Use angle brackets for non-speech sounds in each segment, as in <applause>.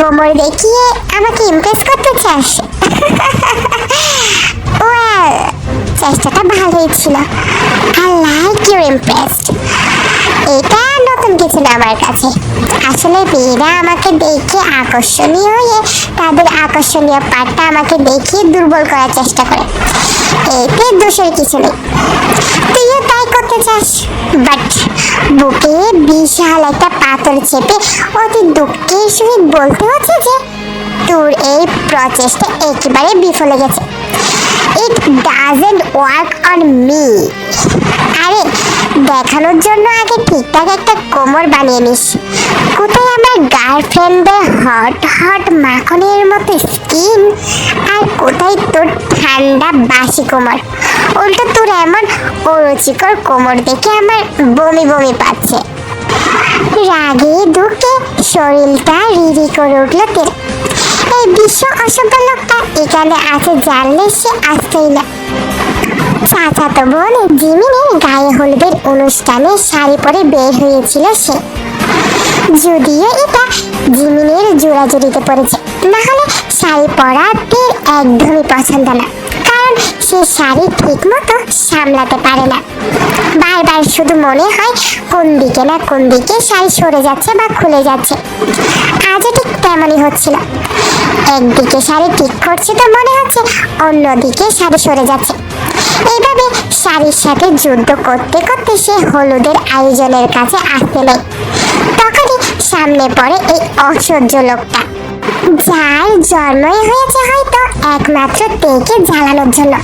কোমর দেখিয়ে আমাকে ইমপ্রেস করতে চাস? <laughs> ওয়েল চেষ্টাটা ভালোই ছিল। আই লাইক ইউর ইমপ্রেসড এটা নতুন কিছু না আমার কাছে। আসলে মেয়েরা আমাকে দেখে আকর্ষণীয় হয়ে তাদের আকর্ষণীয় পার্টটা আমাকে দেখিয়ে দুর্বল করার চেষ্টা করে। এতে দোষের কিছু নেই। তুইও তাই করতে চাস? বাট বুকে বিশাল একটা পাথর চেপে অতি দুঃখের সহিত বলতে হচ্ছে যে তোর এই প্রচেষ্টা একেবারে বিফলে গেছে। It doesn't work on me আরে, দেখানোর জন্য আগে ঠিকঠাক একটা কোমর বানিয়ে নিস। কোথায় আমার গার্লফ্রেন্ডের হট হট মাখনের মতো স্কিন আর কোথায় তোর ঠান্ডা বাসি কোমর? উল্টো তোর এমন অরুচিকর কোমর দেখে আমার বমি বমি পাচ্ছে। রাগে দুঃখে শরীরটা রিরি করে উঠল তেল এই বিশ্ব অসভ্য লোকটা এখানে আছে জানলে সে আসতেই না। চাচাতো বোন জিমিনের গায়ে হলুদের অনুষ্ঠানে শাড়ি পরে বের হয়েছিল সে। যদিও এটা জিমিনের জোড়াজুড়িতে পড়েছে না হলে শাড়ি পরাতে একদমই পছন্দ না। কারণ সে শাড়ি ঠিক মতো সামলাতে পারে না। বারবার শুধু মনে হয় কোন দিকে না কোন দিকে শাড়ি সরে যাচ্ছে বা খুলে যাচ্ছে। আজও ঠিক তেমনই হচ্ছিল। একদিকে শাড়ি ঠিক করছে তো মনে হচ্ছে অন্যদিকে শাড়ি সরে যাচ্ছে। এইভাবে শাড়ির সাথে যুদ্ধ করতে করতে সে হলুদের আয়োজনের কাছে আসতে নেই। তখনই সামনে পড়ে এই অসহ্য লোকটা। যার জন্মই হয়েছে হয়তো একমাত্র তেকে জ্বালানোর জন্য।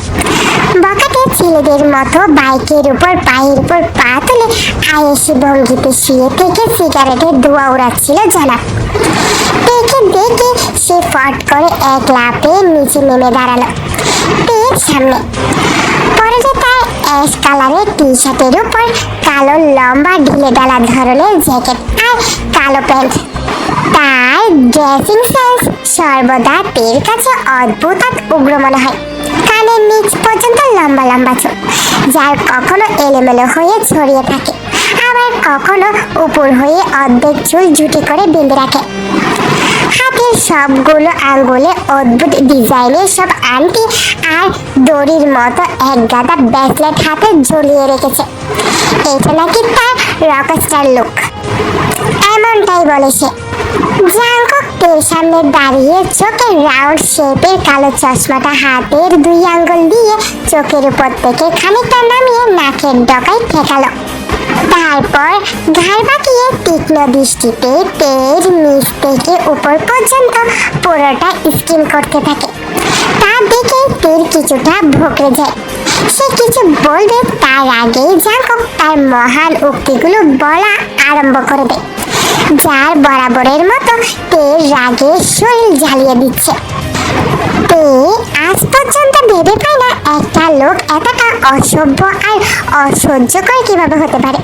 বকাটে ছেলেদের মতো বাইকের উপর, পায়ের উপর পা তুলে আয়েসি ভঙ্গিতে শুয়ে থেকে সিগারেটের ধোয়া উড়াচ্ছিল জনাব তেকে দেখে সে ফট করে এক লাফে নিচে নেমে দাঁড়াল। তের সামনে। পরে যে তার অ্যাশ কালারের টি শার্টের উপর কালো লম্বা ঢিলে ডালা ধরনের জ্যাকেট আর কালো প্যান্ট তার ড্রেসিং সেন্স সর্বদা তের কাছে অদ্ভুত আর উগ্র মনে হয়। কানের নিচ পর্যন্ত লম্বা লম্বা চুল, যার কখনো এলোমেলো হয়ে ছড়িয়ে থাকে, আবার কখনো উপর হয়ে অর্ধেক চুল ঝুটি করে বেঁধে রাখে। হাতের সবগুলো আঙ্গুলে অদ্ভুত ডিজাইনের সব আংটি আর দড়ির মতো এক গাদা ব্যাসলেট হাতে ঝুলিয়ে রেখেছে। এটা নাকি তার রকস্টার লুক এমনটাই বলে তের সামনে দাঁড়িয়ে চোখের রাউন্ড শেপের কালো চশমাটা হাতের দুই আঙ্গুল দিয়ে চোখের উপর থেকে খানিকটা নামিয়ে নাকের ডকায় ঠেকালো। তারপর ঘাড় বাঁকিয়ে তীক্ষ্ণ দৃষ্টিতে তের নিচ থেকে উপর পর্যন্ত পুরোটা স্কিন করতে থাকে। তা দেখে তের কিছুটা ভোকরে যায়। সে কিছু বলবে তার আগেই জাঙ্কক তার মহান উক্তিগুলো বলা আরম্ভ করে দেয়। যার বরাবরের মতো তের রাগে শরীর জ্বালিয়ে দিচ্ছে। তে আজ পর্যন্ত ভেবে পায় না একটা লোক এতটা অসভ্য আর অসহ্যকর কীভাবে হতে পারে।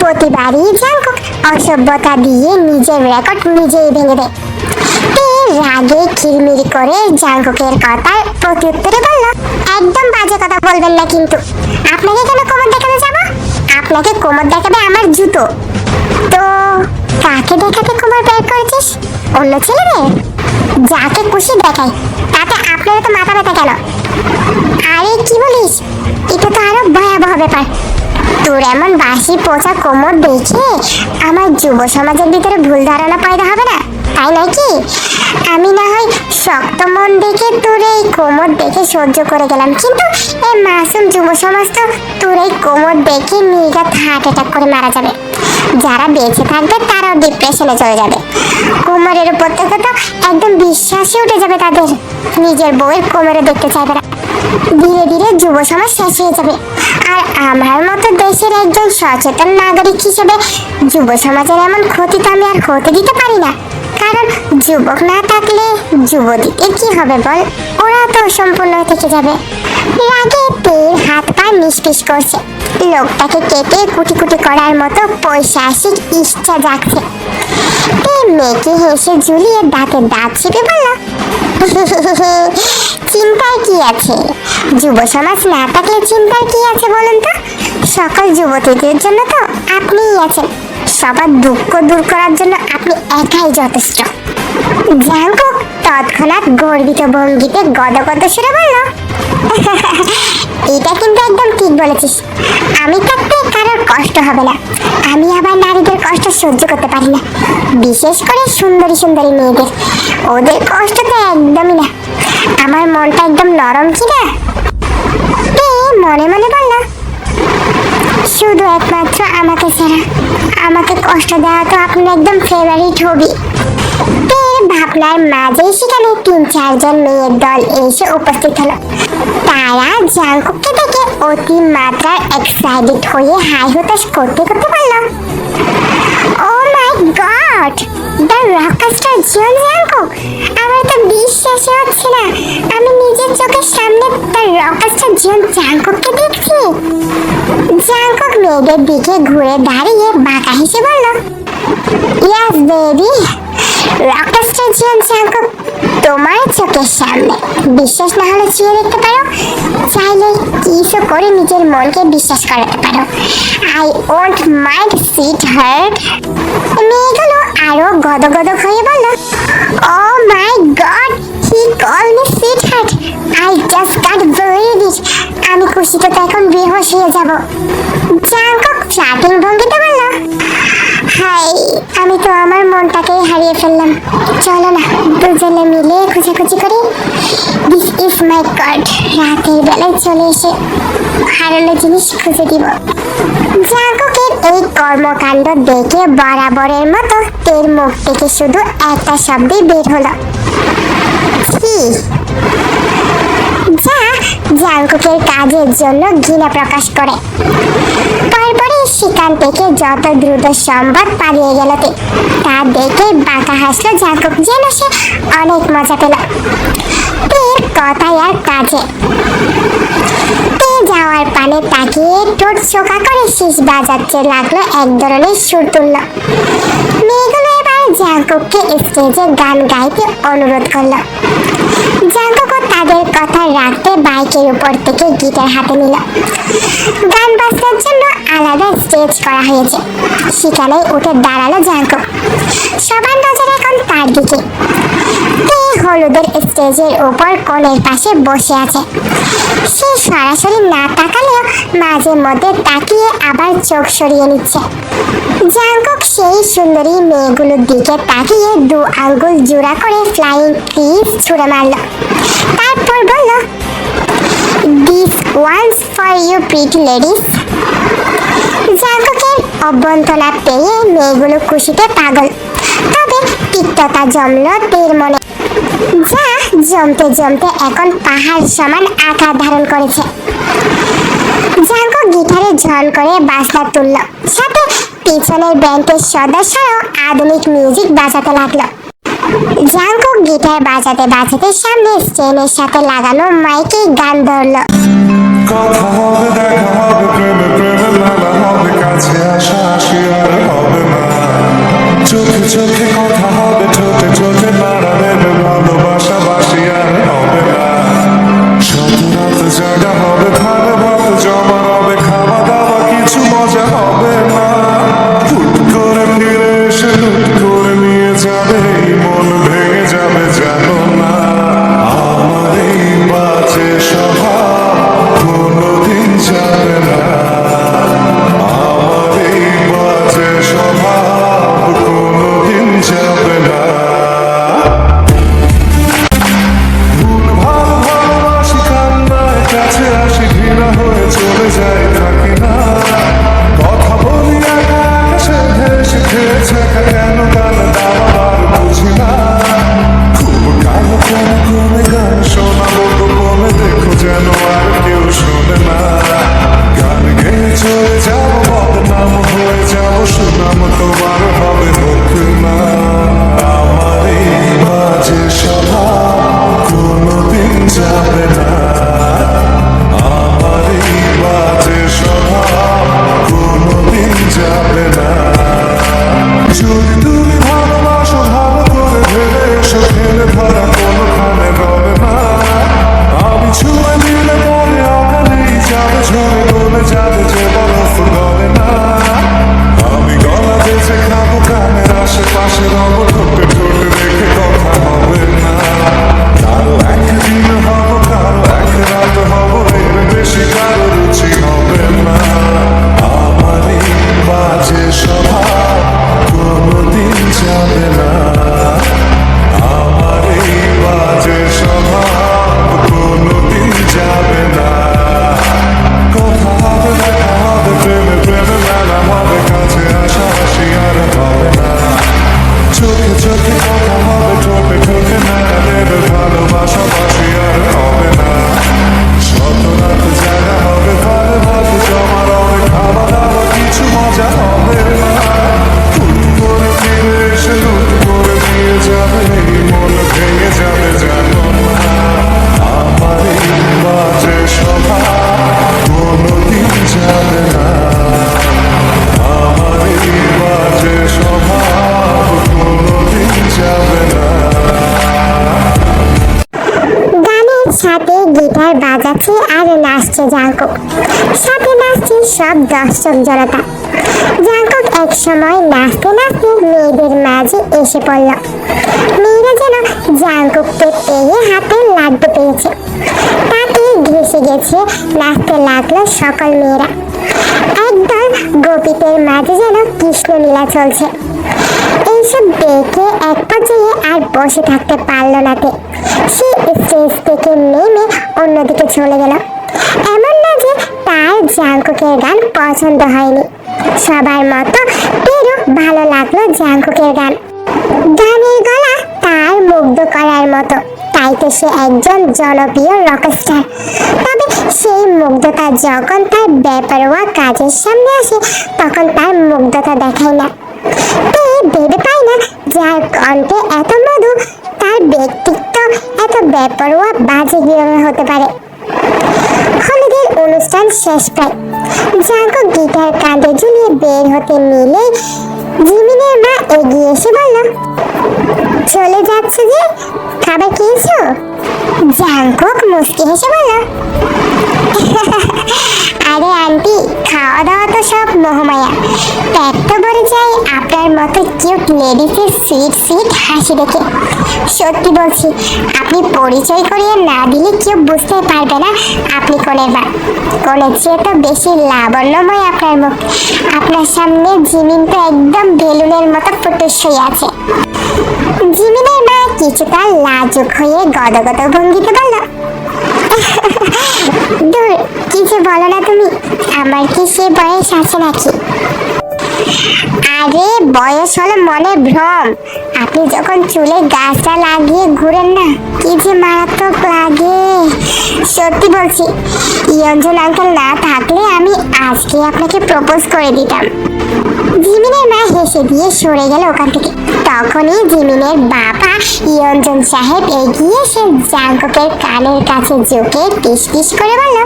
প্রতিবারই জাঙ্কুক অসভ্যতা দিয়ে নিজের রেকর্ড নিজেই ভেঙে দেয়। তে রাগে খিলমিল করে জাঙ্কুকের কথার প্রত্যুত্তরে বলল, একদম বাজে কথা বলবেন না কিন্তু। আপনাকে কেন কোমর দেখাতে যাব? আপনাকে কোমর দেখাবে আমার জুতো। কাকে দেখাতে কোমর বের করেছিস? অন্য ছেলেদের যাকে খুশি দেখাই। তাতে আপনার তো মাথা ব্যথা কেন? আরে, কি বলিস? এটা তো আরও ভয়াবহ ব্যাপার। তোর এমন বাসি পচা কোমর দেখে আমার যুব সমাজের ভিতরে ভুল ধারণা পয়দা হবে না? তাই নয় কি? আমি না হয় শক্ত মন দেখে তোর এই কোমর দেখে সহ্য করে গেলাম। কিন্তু এই মাসুম যুব সমাজ তো তোর এই কোমর দেখে নির্ঘাত হার্ট অ্যাটাক করে মারা যাবে। যারা বেঁচে থাকবে তারাও ডিপ্রেশনে চলে যাবে। কোমরের উপর থেকে তো একদম বিশ্বাসই উঠে যাবে তাদের। নিজের বউয়ের কোমরে দেখতে চাইবে না। ধীরে ধীরে যুব সমাজ শেষ হয়ে যাবে। আর আমার মতো দেশের একজন সচেতন নাগরিক হিসেবে যুব সমাজের এমন ক্ষতি তো আমি আর হতে দিতে পারি না। কারণ যুবক না থাকলে যুবতীদের কি হবে বল? ওরা তো সম্পূর্ণ থেকে যাবে। তেল হাত নিষ্পিস করছে। লোকটাকে কেটে কুটি কুটি করার মতো পৈশাসিক ইচ্ছা জাগছে। মেয়েকে হেসে দাঁতে দাঁত বলল চিন্তার কি আছে? যুব সমাজ না থাকলে চিন্তার কি আছে বলুন তো? সকল যুবতীদের জন্য তো আপনিই আছেন। সবার দুঃখ দূর করার জন্য আপনি একাই যথেষ্ট। জাঙ্কুক তৎক্ষণাৎ গর্বিত ভঙ্গিতে গদগদ সেরে বলল, এটা কিন্তু একদম ঠিক বলেছিস। আমি থাকতে কারোর কষ্ট হবে না। আমি আবার নারীদের কষ্ট সহ্য করতে পারি না। বিশেষ করে সুন্দরী সুন্দরী মেয়েদের। ওদের কষ্ট তো একদমই না। আমার মনটা একদম নরম কি না? মনে মনে বলল, শুধু একমাত্র আমাকে ছাড়া আমাকে কষ্ট দেওয়া তো আপনার একদম ফেভারিট হবি ভাবনার মাঝেই সেখানে তিন, চারজন মেয়ের দল এসে উপস্থিত হলো। তারা জাঙ্কুককে দেখে অতি মাত্রার এক্সাইটেড হয়ে হাই হতাশ করতে করতে বলল ও my god the rockstar Jeon Jungkook আমার তো বিশ্বাসই হচ্ছে না। আমি নিজের চোখের সামনে দ্য রকস্টার জিয়ন জাঙ্কুককে দেখছি। জাঙ্কুক মেয়েদের দিকে ঘুরে দাঁড়িয়ে বাঁকা হেসে বলল yes baby rockstar Jeon Jungkook তোমার চোখের সামনে। বিশ্বাস না হলে চেয়ে দেখতে পারো? চাইলে কিছু করে নিজের মনকে বিশ্বাস করাতে পারো। I won't mind sweetheart মেয়েগুলো আরও গদগদ হয়ে বলল ও my god he call me sweetheart I just can't believe আমি খুশিতে তো এখন বেহোশ হয়ে যাব। জাঙ্কক চাটিং ভঙ্গিতে বলল হাই, আমি তো আমার মনটাকেই হারিয়ে ফেললাম। চলো না, দুজনে মিলে খুঁজাখুঁজি করি। দিস ইজ মাই কার্ড রাতের বেলায় চলে এসে হারানো জিনিস খুঁজে দিব। জাগকের এই কর্মকাণ্ড দেখে বরাবরের মতো তের মুখ থেকে শুধু একটা শব্দই বের হলো। কি যা জাঙ্কুকের কাজের জন্য ঘৃণা প্রকাশ করে। তারপরে সেখান থেকে যত দ্রুত সম্ভব পালিয়ে গেল তে দেখে বাঁকা হাসলো জাঙ্কুক যেন সে অনেক মজা পেল। আর কাজে। যাওয়ার পানে তাকিয়ে ঠোঁট চোখা করে শীষ বাজাচ্ছে লাগল এক ধরনের সুর তুলল মেয়েগুলো এবার স্টেজে গান গাইতে অনুরোধ করল। তাদের কথা রাখতে বাইকের উপর থেকে গিটার হাতে নিল। গান বাজনার জন্য আলাদা স্টেজ করা হয়েছে। সেখানে উঠে দাঁড়াল জাঙ্কুক সবার নজর এখন তার দিকে। হলুদের স্টেজের উপর কোণের পাশে বসে আছে। সে সরাসরি না তাকালেও মাঝে মধ্যে তাকিয়ে আবার চোখ সরিয়ে নিচ্ছে। জাঙ্কুক সেই সুন্দরী মেয়েগুলোর দিকে তাকিয়ে দু আঙ্গুল জোড়া করে ফ্লাইং কিস ছুঁড়ে মারল। তারপর বলল this one's for you pretty ladies জাঙ্কুকের অভ্যন্তরা পেয়ে মেয়েগুলো খুশিতে পাগল। তবে তিক্ততা জমল তের মনে। যা, জমতে জমতে এখন পাহাড় সমান আকার ধারণ করেছে। জাঙ্কো গিটারে ঝন করে বাজনা তুলল। সাথে পিছনের ব্যান্ডের সদস্যরাও আধুনিক মিউজিক বাজাতে লাগল। জাঙ্কো গিটার বাজাতে বাজাতে সামনে স্টেনের সাথে লাগানো মাইকে গান ধরলো। না। চোখে চোখে কথা হবে ঠোঁটে ঠোঁটে নাড়া চলে সাথে গিটার বাজাচ্ছে আর নাচছে জাঙ্কুক। সাথে নাচছে সব দর্শক জনতা। জাঙ্কুক এক সময় নাচতে নাচতে মেয়েদের মাঝে এসে পড়ল। মেয়েরা যেন জাঙ্কুককে পেয়ে হাতে লাড্ডু পেয়েছে তাতে ঘেসে গেছে, নাচতে লাগল সকল মেয়েরা। একদল গোপীদের মাঝে যেন কৃষ্ণলীলা চলছে। এইসব দেখে এক পর্যায়ে আর বসে থাকতে পারল না সে স্টেজ থেকে নেমে অন্যদিকে চলে গেল। এমন না যে তার জাঙ্কুকের গান পছন্দ হয়নি। সবার মতো তেরও ভালো লাগল জাঙ্কুকের গান। গানের গলা তার মুগ্ধ করার মতো। তাই তো সে একজন জনপ্রিয় রকস্টার। তবে সেই মুগ্ধতা যখন তার বেপরোয়া কাজের সামনে আসে, তখন তার মুগ্ধতা দেখায় না। ভেবে পায় না যার কণ্ঠে এত মধু তার ব্যক্তিত্ব এত বেপরোয়া বাজে কীভাবে হতে পারে। হলুদের অনুষ্ঠান শেষ প্রায়। জাঙ্কো গিটার কাঁধে ঝুলিয়ে বের হতে নিলে জিমিনের মা এগিয়ে এসে বলল, চলে যাচ্ছে যে, খাবার খেয়েছো? জাঙ্কুক মুস্কি হেসে বলল, আরে আন্টি খাওয়া দাওয়া তো সব মোহমায়া। পেট তো ভরে যায়, আপনার মতো কিউট লেডিসের সুইট সুইট হাসি দেখে। সত্যি বলছি, আপনি পরিচয় করিয়ে না দিলে কেউ বুঝতে পারবে না আপনি কোনের বা কোনের চেয়ে তো বেশি লাবণ্যময় আপনার মুখ। আপনার সামনে জিমিন তো একদম বেলুনের মতো ফুটুস হয়ে আছে। জিমিনের মা কিছুটা লাজুক হয়ে গদগদ ভঙ্গিতে বলল, দূর, কিছু বলো না তুমি, আমার কি সে বয়স আছে নাকি? আরে, বয়স হলো মনে ভ্রম। আপনি যখন চুলে গাছটা লাগিয়ে ঘুরেন না, কি যে মারাত্মক লাগে। সত্যি বলছি, ইয়ঞ্জন আঙ্কেল না থাকলে আমি আজকে আপনাকে প্রপোজ করে দিতাম। জিমিনের মা হেসে দিয়ে সরে গেল ওখান থেকে। তখনই জিমিনের বাবা ইয়ঞ্জন সাহেব এগিয়ে সে জাঙ্কুকের কানের কাছে ঝুঁকে টিস করে বলল,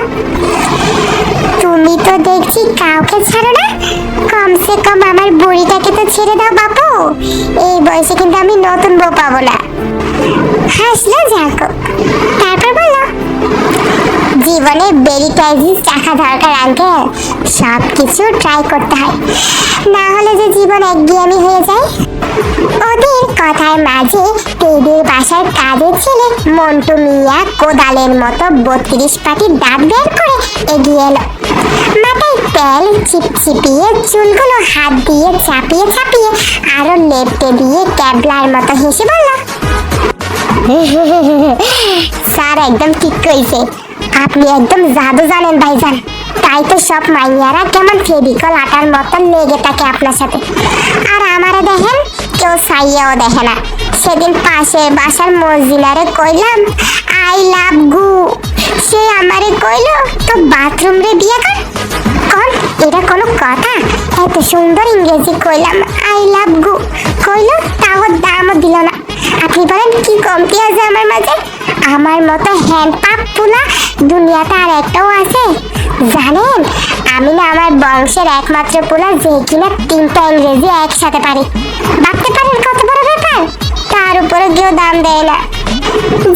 তুমি তো দেখছি কাউকে ছাড়ো না। কমসে কম আমার বুড়িটাকে তো ছেড়ে দাও বাপু। এই বয়সে কিন্তু আমি নতুন বউ পাবো না। হাসলো জাঙ্কুক। তারপর বলল, জীবনে বেরিটাইজিস রাখা দরকার আঙ্কেল। সব কিছু ট্রাই করতে হয়। না হলে যে জীবন একঘেয়েমি হয়ে যায়। ওদের কথার মাঝে টেবির বাসার কাজের ছেলে মন্টু মিয়া কোদালের মতো বত্রিশ পাটি দাঁত বের করে এগিয়ে এলো। মাথায় তেল চিপচিপিয়ে চুলগুলো হাত দিয়ে চাপিয়ে চাপিয়ে আরও লেপটে দিয়ে ক্যাবলার মতো হেসে বলল স্যার একদম ঠিক কইছে। আপনি একদম জাদু জানেন, ভাইজান। তাই তো সব মাইয়ারা কেমন ফেবিকল আটার মতন লেগে থাকে আপনার সাথে। আর আমারে দেখেন, কেউ সাইয়াও দেখে না। সেদিন পাশে বাসার মসজিদারে কইলাম, আই লাভ গু। সে আমারে কইলো, তো বাথরুম রে বিয়ে কর। কর এটা কোনো কথা? এত সুন্দর ইংরেজি কইলাম, আই লাভ গু। কইলো, তাও দামও দিল না। আপনি বলেন, কি কমতি আছে আমার মাঝে? আমার মতো হ্যান্ড পাপ পুলা দুনিয়াতে আর একটাও আছে। জানেন, আমি না আমার বংশের একমাত্র পোলা যে কিনা তিনটা ইংরেজি একসাথে পারি। ভাবতে পারেন কত বড় ব্যাপার? তার উপরে কেউ দাম দেয় না।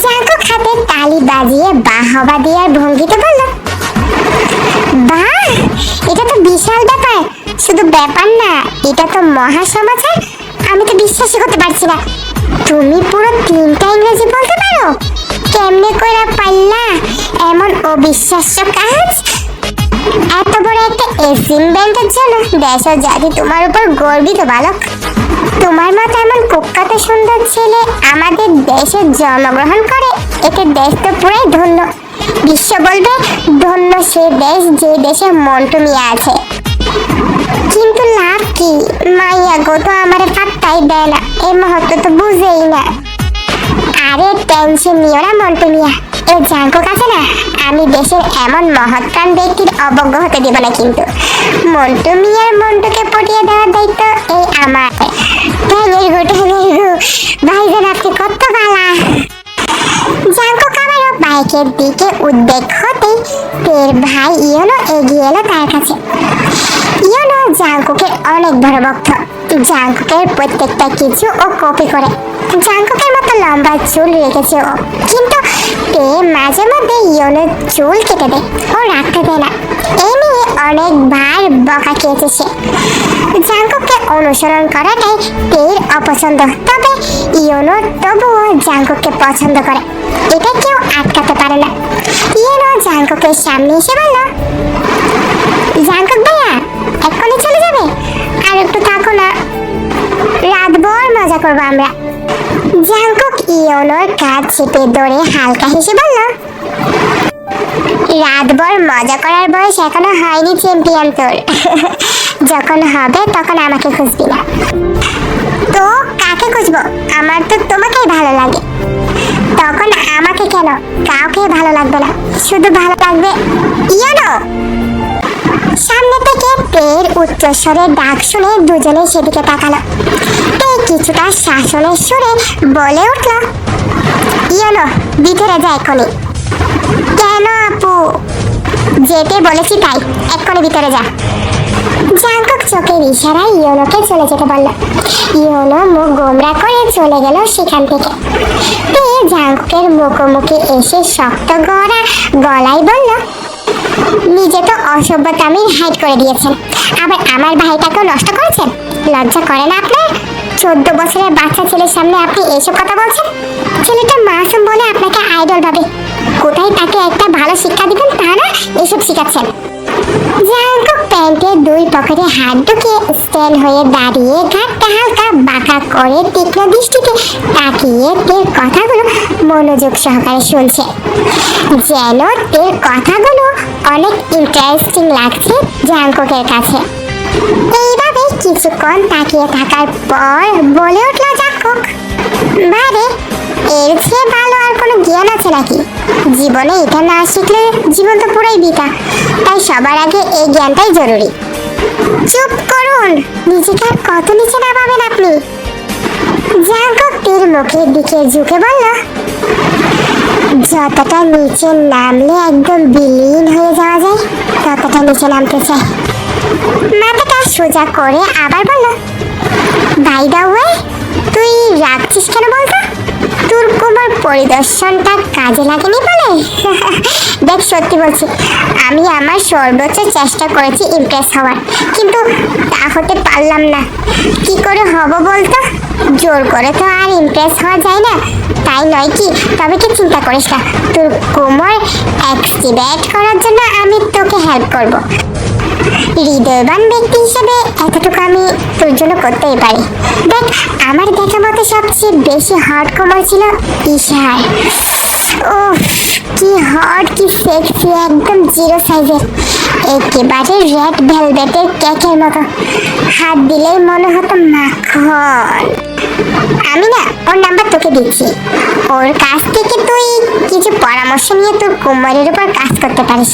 জাগো খাতে তালি বাজিয়ে বাহবা দেওয়ার ভঙ্গিতে বলল, বাহ, এটা তো বিশাল ব্যাপার। শুধু ব্যাপার না, এটা তো মহা সমাচার আমি তো বিশ্বাসই করতে পারছি না। তুমি পুরো তিনটা ইংরেজি বলতে পারো? কেমনে করে পারলা এমন অবিশ্বাস্য কাজ? এত বড় একটা অ্যাচিভমেন্টের জন্য দেশ জাতি তোমার উপর গর্বিত বালক। তোমার মতো এমন কুখ্যাত সুন্দর ছেলে আমাদের দেশে জন্মগ্রহণ করে এতে দেশ তো পুরাই ধন্য। বিশ্ব বলবে, ধন্য সে দেশ যে দেশে মন্টু মিয়া আছে। কিন্তু লাভ কি? মাইয়া গো তো আমার পাত্তাই দেয় না এই মুহূর্তে তো বুঝেই না। আরে টেনশন নিও না মন্টু এ জাঙ্কুক আছে না, আমি দেশের এমন মহৎকান ব্যক্তির অবজ্ঞ হতে দেব না কিন্তু। মন্টু মিয়ার মন্টুকে পটিয়ে দেওয়ার দায়িত্ব এই আমার। ঠ্যাঙের গু ঠ্যাঙের গু, ভাইজান আপনি কত বালা। জাঙ্কুক আবারও বাইকের দিকে উদ্বেগ হতেই তের ভাই ইয়নো এগিয়ে এলো তার কাছে। ইয়নো জাঙ্কুকের অনেক বড় ভক্ত। জাঙ্কুকের প্রত্যেকটা কিছু ও কপি করে। জাঙ্কুকের মতো লম্বা চুল রেখেছে ও। কিন্তু তে মাঝে মধ্যে ইয়নের চুল কেটে দেয় ও রাখতে দেয় না। এই নিয়ে অনেকবার বকা খেয়েছে সে। জাঙ্কুককে অনুসরণ করাটাই তের অপছন্দ। তবে ইয়নো তবুও জাঙ্কুককে পছন্দ করে। এটা কেউ আটকাতে পারে না। ইয়নো জাঙ্কুকের সামনে এসে বলল, জাঙ্কুক ভাইয়া, এক্ষুনি চলে যাবে? আর একটু থাকো না। রাতভর মজা করব আমরা। ইয়নোর কাজ চেপে হালকা হেসে বলল, রাতভর মজা করার বয়স এখনও হয়নি চ্যাম্পিয়ন তোর। যখন হবে তখন আমাকে খুঁজবি না। তো কাকে খুঁজবো? আমার তো তোমাকেই ভালো লাগে। তখন আমাকে কেন? কাউকে ভালো লাগবে না। শুধু ভালো লাগবে ইয়নো সামনে থেকে তের উচ্চস্বরে ডাক শুনে দুজনে সেদিকে তাকালো। তে কিছুটা শাসনের সুরে বলে উঠল, ইয়নো, ভিতরে যায় এক্ষুনি। কেন আপু? যেতে বলেছি তাই, এক্ষুনি ভিতরে যা। জাঙ্কুক চোখের ইশারায় ইয়োনোকে চলে যেতে বলল। ইয়োনো মুখ গোমরা করে চলে গেল সেখান থেকে। তে জাঙ্কুকের মুখোমুখি এসে শক্ত গড়া গলায় বলল নিজে তো অসভ্যতামির হাইড করে দিয়েছেন। আবার আমার ভাইটাকেও নষ্ট করেছেন? লজ্জা করে না আপনার? চোদ্দ বছরের বাচ্চা ছেলের সামনে আপনি এসব কথা বলছেন? ছেলেটা মাসুম বলে আপনাকে আইডল ভাবে। কোথায় তাকে একটা ভালো শিক্ষা দিবেন তা না? এসব শিখাচ্ছেন। জাঙ্কুক প্যান্টের দুই পকেটে হাত ঢুকিয়ে স্ট্যান্ড হয়ে দাঁড়িয়ে ঘাটটা হালকা বাঁকা করে তীক্ষ্ণ দৃষ্টিতে তাকিয়ে তের কথাগুলো মনোযোগ সহকারে শুনছে। যেন তের কথাগুলো অনেক ইন্টারেস্টিং লাগছে জাঙ্কুকের কাছে। এইভাবে কিছুক্ষণ তাকিয়ে থাকার পর বলে উঠল জাঙ্কুক বারে এর চেয়ে ভালো আর কোনো জ্ঞান আছে নাকি? জীবনে এটা না শিখলে জীবন তো পুরাই বিকা তাই সবার আগে এই জ্ঞানটাই জরুরি। চুপ করুন! নিজেকে আর কত নিচে নামাবেন আপনি? জাঙ্কুক তীর মুখের দিকে ঝুঁকে বলল, যতটা নিচে নামলে একদম বিলীন হয়ে যাওয়া যায়, ততটা নিচে নামতে চাই। মাথাটা সোজা করে আবার বলল বাই দা ওয়ে তুই রাখছিস কেন বলতো? তোর কোমর পরিদর্শনটা কাজে লাগেনি বলে? <laughs> দেখ, সত্যি বলছি, আমি আমার সর্বোচ্চ চেষ্টা করেছি ইমপ্রেস হওয়ার। কিন্তু তা হতে পারলাম না। কি করে হব বলতো? জোর করে তো আর ইমপ্রেস হওয়া যায় না। তাই নয় কি, তবে কি চিন্তা করিস না। তোর কোমর অ্যাক্টিভেট করার জন্য আমি তোকে হেল্প করব। হৃদয়বান ব্যক্তি হিসেবে জন্য করতেই পারি। দেখ, আমার দেখা মতো সবচেয়ে বেশি হার্ড কমার ছিল ইশার। ও কি হট কি সেক্সি একদম জিরো সাইজের একেবারে রেড ভেলভেটের কেকের মতো। হাত দিলেই মনে হতো মাখন। আমি না, ওর নাম্বার তোকে দিচ্ছি। ওর কাছ থেকে তুই কিছু পরামর্শ নিয়ে তোর কোমরের উপর কাজ করতে পারিস।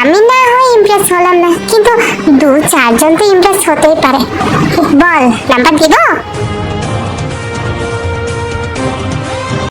আমি না হয় ইমপ্রেস হলাম না, কিন্তু দু চারজন তো ইমপ্রেস হতেই পারে। বল নাম্বার দিব?